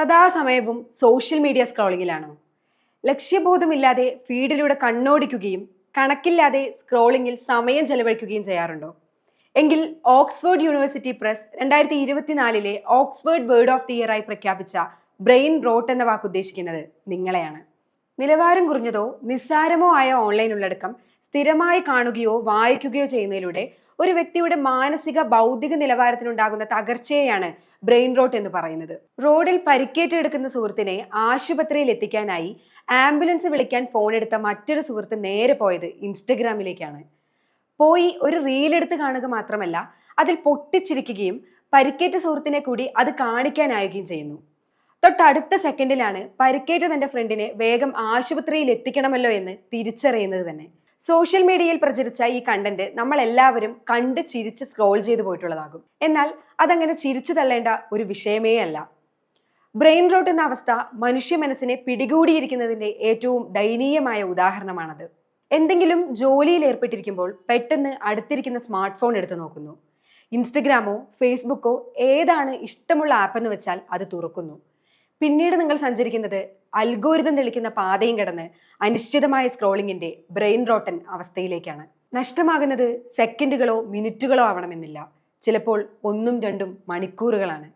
സദാസമയവും social media സ്ക്രോളിങ്ങിലാണോ ലക്ഷ്യബോധമില്ലാതെ ഫീഡിലൂടെ കണ്ണോടിക്കുകയും കണക്കില്ലാതെ സ്ക്രോളിങ്ങിൽ സമയം ചെലവഴിക്കുകയും ചെയ്യാറുണ്ടോ? എങ്കിൽ ഓക്സ്ഫോർഡ് യൂണിവേഴ്സിറ്റി പ്രസ് രണ്ടായിരത്തി ഇരുപത്തിനാലിലെ Oxford word of the year ആയി പ്രഖ്യാപിച്ച ബ്രെയിൻ റോട്ട് എന്ന വാക്ക് ഉദ്ദേശിക്കുന്നത് നിങ്ങളെയാണ്. നിലവാരം കുറഞ്ഞതോ നിസ്സാരമോ ആയ ഓൺലൈൻ ഉള്ളടക്കം സ്ഥിരമായി കാണുകയോ വായിക്കുകയോ ചെയ്യുന്നതിലൂടെ ഒരു വ്യക്തിയുടെ മാനസിക ബൗദ്ധിക നിലവാരത്തിനുണ്ടാകുന്ന തകർച്ചയെയാണ് ബ്രെയിൻ റോട്ട് എന്ന് പറയുന്നത്. റോഡിൽ പരിക്കേറ്റെടുക്കുന്ന സുഹൃത്തിനെ ആശുപത്രിയിൽ എത്തിക്കാനായി ആംബുലൻസ് വിളിക്കാൻ ഫോൺ എടുത്ത മറ്റൊരു സുഹൃത്ത് നേരെ പോയത് ഇൻസ്റ്റഗ്രാമിലേക്കാണ്. പോയി ഒരു റീലെടുത്ത് കാണുക മാത്രമല്ല അതിൽ പൊട്ടിച്ചിരിക്കുകയും പരിക്കേറ്റ സുഹൃത്തിനെ കൂടി അത് കാണിക്കാനാവുകയും ചെയ്യുന്നു. തൊട്ടടുത്ത സെക്കൻഡിലാണ് പരിക്കേറ്റ തന്റെ ഫ്രണ്ടിനെ വേഗം ആശുപത്രിയിൽ എത്തിക്കണമല്ലോ എന്ന് തിരിച്ചറിയുന്നത് തന്നെ. സോഷ്യൽ മീഡിയയിൽ പ്രചരിച്ച ഈ കണ്ടന്റ് നമ്മൾ എല്ലാവരും കണ്ട് ചിരിച്ച് സ്ക്രോൾ ചെയ്തു പോയിട്ടുള്ളതാകും. എന്നാൽ അതങ്ങനെ ചിരിച്ചു തള്ളേണ്ട ഒരു വിഷയമേ അല്ല. ബ്രെയിൻ റോട്ട് എന്ന അവസ്ഥ മനുഷ്യ മനസ്സിനെ പിടികൂടിയിരിക്കുന്നതിന്റെ ഏറ്റവും ദയനീയമായ ഉദാഹരണമാണത്. എന്തെങ്കിലും ജോലിയിൽ ഏർപ്പെട്ടിരിക്കുമ്പോൾ പെട്ടെന്ന് അടുത്തിരിക്കുന്ന സ്മാർട്ട് ഫോൺ എടുത്തു നോക്കുന്നു. ഇൻസ്റ്റഗ്രാമോ ഫേസ്ബുക്കോ ഏതാണ് ഇഷ്ടമുള്ള ആപ്പെന്ന് വെച്ചാൽ അത് തുറക്കുന്നു. പിന്നീട് നിങ്ങൾ സഞ്ചരിക്കുന്നത് അൽഗോരിതം തെളിക്കുന്ന പാതയും കടന്ന് അനിശ്ചിതമായ സ്ക്രോളിങ്ങിന്റെ ബ്രെയിൻ റോട്ടൻ അവസ്ഥയിലേക്കാണ്. നഷ്ടമാകുന്നത് സെക്കൻഡുകളോ മിനിറ്റുകളോ ആവണമെന്നില്ല. ചിലപ്പോൾ ഒന്നും രണ്ടും മണിക്കൂറുകളാണ്.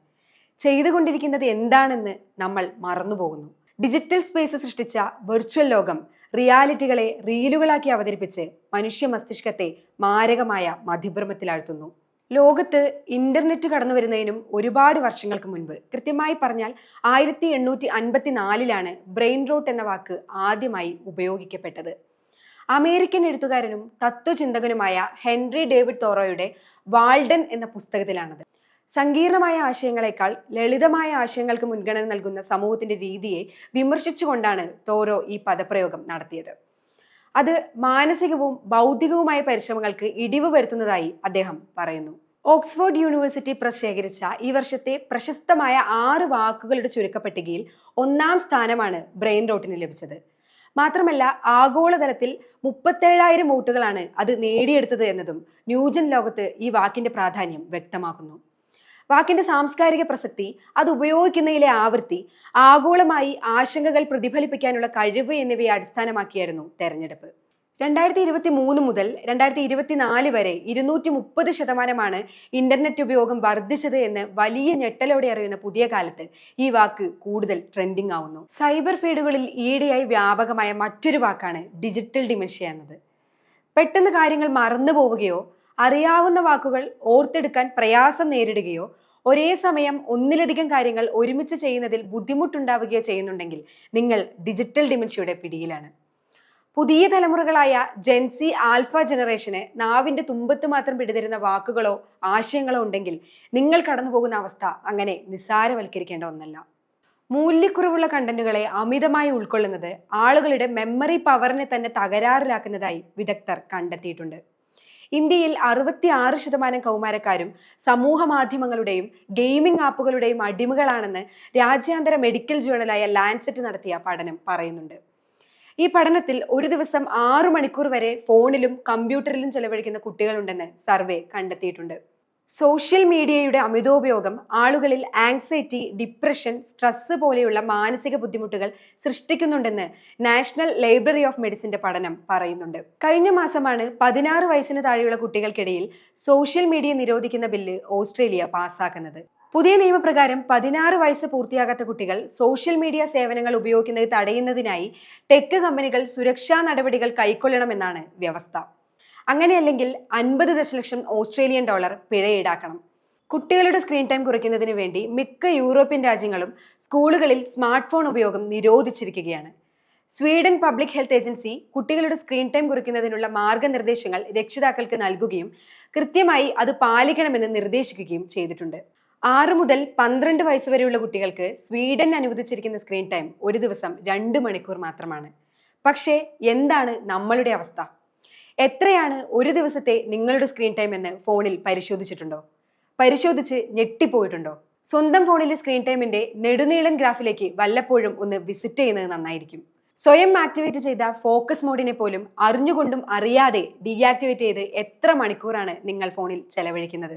ചെയ്തുകൊണ്ടിരിക്കുന്നത് എന്താണെന്ന് നമ്മൾ മറന്നുപോകുന്നു. ഡിജിറ്റൽ സ്പേസ് സൃഷ്ടിച്ച വെർച്വൽ ലോകം റിയാലിറ്റികളെ റീലുകളാക്കി അവതരിപ്പിച്ച് മനുഷ്യ മസ്തിഷ്കത്തെ മാരകമായ മതിഭ്രമത്തിലാഴ്ത്തുന്നു. ലോകത്ത് ഇന്റർനെറ്റ് കടന്നു വരുന്നതിനും ഒരുപാട് വർഷങ്ങൾക്ക് മുൻപ്. കൃത്യമായി പറഞ്ഞാൽ ആയിരത്തി എണ്ണൂറ്റി അൻപത്തി നാലിലാണ് ബ്രെയിൻ റോട്ട് എന്ന വാക്ക് ആദ്യമായി ഉപയോഗിക്കപ്പെട്ടത്. അമേരിക്കൻ എഴുത്തുകാരനും തത്വചിന്തകനുമായ ഹെൻറി ഡേവിഡ് തോറോയുടെ വാൾഡൻ എന്ന പുസ്തകത്തിലാണത്. സങ്കീർണമായ ആശയങ്ങളെക്കാൾ ലളിതമായ ആശയങ്ങൾക്ക് മുൻഗണന നൽകുന്ന സമൂഹത്തിന്റെ രീതിയെ വിമർശിച്ചുകൊണ്ടാണ് തോറോ ഈ പദപ്രയോഗം നടത്തിയത്. അത് മാനസികവും ബൗദ്ധികവുമായ പരിശ്രമങ്ങൾക്ക് ഇടിവ് വരുത്തുന്നതായി അദ്ദേഹം പറയുന്നു. ഓക്സ്ഫോർഡ് യൂണിവേഴ്സിറ്റി പ്രസ് ശേഖരിച്ച ഈ വർഷത്തെ പ്രശസ്തമായ ആറ് വാക്കുകളുടെ ചുരുക്കപ്പട്ടികയിൽ ഒന്നാം സ്ഥാനമാണ് ബ്രെയിൻ റോട്ടിന് ലഭിച്ചത്. മാത്രമല്ല ആഗോളതലത്തിൽ മുപ്പത്തേഴായിരം വോട്ടുകളാണ് അത് നേടിയെടുത്തത് എന്നതും ന്യൂജൻ ലോകത്ത് ഈ വാക്കിന്റെ പ്രാധാന്യം വ്യക്തമാക്കുന്നു. വാക്കിന്റെ സാംസ്കാരിക പ്രസക്തി അത് ഉപയോഗിക്കുന്നതിലെ ആവൃത്തി ആഗോളമായി ആശങ്കകൾ പ്രതിഫലിപ്പിക്കാനുള്ള കഴിവ് എന്നിവയെ അടിസ്ഥാനമാക്കിയായിരുന്നു തെരഞ്ഞെടുപ്പ്. രണ്ടായിരത്തി ഇരുപത്തി മൂന്ന് മുതൽ രണ്ടായിരത്തി ഇരുപത്തിനാല് വരെ ഇരുന്നൂറ്റി മുപ്പത് ശതമാനമാണ് ഇന്റർനെറ്റ് ഉപയോഗം വർദ്ധിച്ചത് എന്ന് വലിയ ഞെട്ടലോടെ അറിയുന്ന പുതിയ കാലത്ത് ഈ വാക്ക് കൂടുതൽ ട്രെൻഡിംഗ് ആവുന്നു. സൈബർ ഫീഡുകളിൽ ഈയിടെയായി വ്യാപകമായ മറ്റൊരു വാക്കാണ് ഡിജിറ്റൽ ഡിമെൻഷ്യ എന്നത്. പെട്ടെന്ന് കാര്യങ്ങൾ മറന്നു പോവുകയോ അറിയാവുന്ന വാക്കുകൾ ഓർത്തെടുക്കാൻ പ്രയാസം നേരിടുകയോ ഒരേ സമയം ഒന്നിലധികം കാര്യങ്ങൾ ഒരുമിച്ച് ചെയ്യുന്നതിൽ ബുദ്ധിമുട്ടുണ്ടാവുകയോ ചെയ്യുന്നുണ്ടെങ്കിൽ നിങ്ങൾ ഡിജിറ്റൽ ഡിമെൻഷ്യയുടെ പിടിയിലാണ്. പുതിയ തലമുറകളായ ജെൻസി ആൽഫ ജനറേഷന് നാവിന്റെ തുമ്പത്ത് മാത്രം പിടിതരുന്ന വാക്കുകളോ ആശയങ്ങളോ ഉണ്ടെങ്കിൽ നിങ്ങൾ കടന്നു പോകുന്ന അവസ്ഥ അങ്ങനെ നിസ്സാരവൽക്കരിക്കേണ്ട ഒന്നല്ല. മൂല്യക്കുറവുള്ള കണ്ടന്റുകളെ അമിതമായി ഉൾക്കൊള്ളുന്നത് ആളുകളുടെ മെമ്മറി പവറിനെ തന്നെ തകരാറിലാക്കുന്നതായി വിദഗ്ധർ കണ്ടെത്തിയിട്ടുണ്ട്. ഇന്ത്യയിൽ അറുപത്തി ആറ് ശതമാനം കൗമാരക്കാരും സമൂഹ മാധ്യമങ്ങളുടെയും ഗെയിമിംഗ് ആപ്പുകളുടെയും അടിമകളാണെന്ന് രാജ്യാന്തര മെഡിക്കൽ ജേണലായ ലാൻസെറ്റ് നടത്തിയ പഠനം പറയുന്നുണ്ട്. ഈ പഠനത്തിൽ ഒരു ദിവസം ആറു മണിക്കൂർ വരെ ഫോണിലും കമ്പ്യൂട്ടറിലും ചെലവഴിക്കുന്ന കുട്ടികളുണ്ടെന്ന് സർവേ കണ്ടെത്തിയിട്ടുണ്ട്. സോഷ്യൽ മീഡിയയുടെ അമിതോപയോഗം ആളുകളിൽ ആങ്സൈറ്റി ഡിപ്രഷൻ സ്ട്രെസ് പോലെയുള്ള മാനസിക ബുദ്ധിമുട്ടുകൾ സൃഷ്ടിക്കുന്നുണ്ടെന്ന് നാഷണൽ ലൈബ്രറി ഓഫ് മെഡിസിന്റെ പഠനം പറയുന്നുണ്ട്. കഴിഞ്ഞ മാസമാണ് പതിനാറ് വയസ്സിന് താഴെയുള്ള കുട്ടികൾക്കിടയിൽ സോഷ്യൽ മീഡിയ നിരോധിക്കുന്ന ബില്ല് ഓസ്ട്രേലിയ പാസ്സാക്കുന്നത്. പുതിയ നിയമപ്രകാരം പതിനാറ് വയസ്സ് പൂർത്തിയാകാത്ത കുട്ടികൾ സോഷ്യൽ മീഡിയ സേവനങ്ങൾ ഉപയോഗിക്കുന്നത് തടയുന്നതിനായി ടെക് കമ്പനികൾ സുരക്ഷാ നടപടികൾ കൈക്കൊള്ളണമെന്നാണ് വ്യവസ്ഥ. അങ്ങനെയല്ലെങ്കിൽ അൻപത് ദശലക്ഷം ഓസ്ട്രേലിയൻ ഡോളർ പിഴ ഈടാക്കണം. കുട്ടികളുടെ സ്ക്രീൻ ടൈം കുറയ്ക്കുന്നതിന് വേണ്ടി മിക്ക യൂറോപ്യൻ രാജ്യങ്ങളും സ്കൂളുകളിൽ സ്മാർട്ട് ഫോൺ ഉപയോഗം നിരോധിച്ചിരിക്കുകയാണ്. സ്വീഡൻ പബ്ലിക് ഹെൽത്ത് ഏജൻസി കുട്ടികളുടെ സ്ക്രീൻ ടൈം കുറയ്ക്കുന്നതിനുള്ള മാർഗനിർദ്ദേശങ്ങൾ രക്ഷിതാക്കൾക്ക് നൽകുകയും കൃത്യമായി അത് പാലിക്കണമെന്ന് നിർദ്ദേശിക്കുകയും ചെയ്തിട്ടുണ്ട്. ആറ് മുതൽ പന്ത്രണ്ട് വയസ്സ് വരെയുള്ള കുട്ടികൾക്ക് സ്വീഡൻ അനുവദിച്ചിരിക്കുന്ന സ്ക്രീൻ ടൈം ഒരു ദിവസം രണ്ട് മണിക്കൂർ മാത്രമാണ്. പക്ഷേ എന്താണ് നമ്മളുടെ അവസ്ഥ? എത്രയാണ് ഒരു ദിവസത്തെ നിങ്ങളുടെ സ്ക്രീൻ ടൈം എന്ന് ഫോണിൽ പരിശോധിച്ചിട്ടുണ്ടോ? പരിശോധിച്ച് ഞെട്ടിപ്പോയിട്ടുണ്ടോ? സ്വന്തം ഫോണിലെ സ്ക്രീൻ ടൈമിന്റെ നെടുനീളൻ ഗ്രാഫിലേക്ക് വല്ലപ്പോഴും ഒന്ന് വിസിറ്റ് ചെയ്യുന്നത് നന്നായിരിക്കും. സ്വയം ആക്ടിവേറ്റ് ചെയ്ത ഫോക്കസ് മോഡിനെ പോലും അറിഞ്ഞുകൊണ്ടും അറിയാതെ ഡീആക്ടിവേറ്റ് ചെയ്ത് എത്ര മണിക്കൂറാണ് നിങ്ങൾ ഫോണിൽ ചെലവഴിക്കുന്നത്?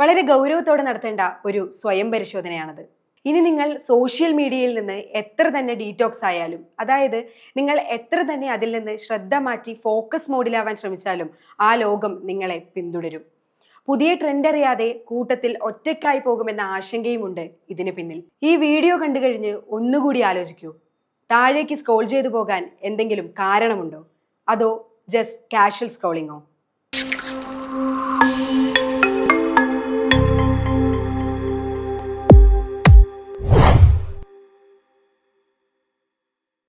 വളരെ ഗൗരവത്തോടെ നടത്തേണ്ട ഒരു സ്വയം പരിശോധനയാണത്. ഇനി നിങ്ങൾ സോഷ്യൽ മീഡിയയിൽ നിന്ന് എത്ര തന്നെ ഡീറ്റോക്സ് ആയാലും അതായത് നിങ്ങൾ എത്ര തന്നെ അതിൽ നിന്ന് ശ്രദ്ധ മാറ്റി ഫോക്കസ് മോഡിലാവാൻ ശ്രമിച്ചാലും ആ ലോകം നിങ്ങളെ പിന്തുടരും. പുതിയ ട്രെൻഡ് അറിയാതെ കൂട്ടത്തിൽ ഒറ്റയ്ക്കായി പോകുമെന്ന ആശങ്കയുമുണ്ട് ഇതിന് പിന്നിൽ. ഈ വീഡിയോ കണ്ടു കഴിഞ്ഞ് ഒന്നുകൂടി ആലോചിക്കൂ. താഴേക്ക് സ്ക്രോൾ ചെയ്തു പോകാൻ എന്തെങ്കിലും കാരണമുണ്ടോ? അതോ ജസ്റ്റ് കാഷ്വൽ സ്ക്രോളിങ്ങോ